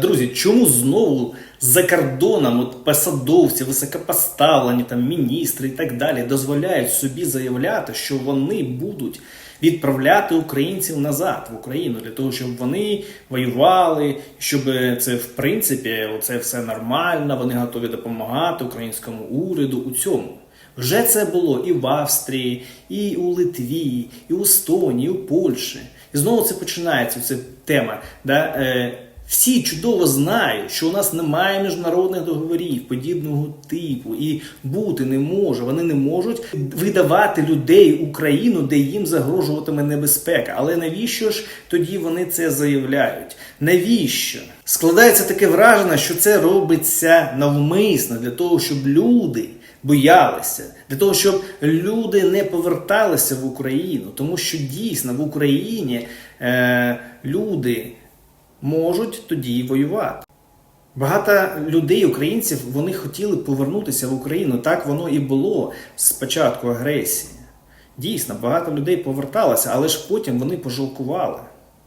Друзі, чому знову за кордоном от посадовці, високопоставлені там міністри і так далі дозволяють собі заявляти, що вони будуть відправляти українців назад в Україну для того, щоб вони воювали, щоб це в принципі це все нормально, вони готові допомагати українському уряду у цьому. Вже це було і в Австрії, і у Литві, і у Естонії, і у Польщі. І знову це починається ця тема. Да? Всі чудово знають, що у нас немає міжнародних договорів подібного типу, і бути не може. Вони не можуть видавати людей Україну, де їм загрожуватиме небезпека. Але навіщо ж тоді вони це заявляють? Навіщо? Складається таке враження, що це робиться навмисно для того, щоб люди боялися, для того, щоб люди не поверталися в Україну, тому що дійсно в Україні е, люди можуть тоді воювати. Багато людей, українців, вони хотіли повернутися в Україну. Так воно і було з початку агресії. Дійсно, багато людей поверталося, але ж потім вони пожалкували.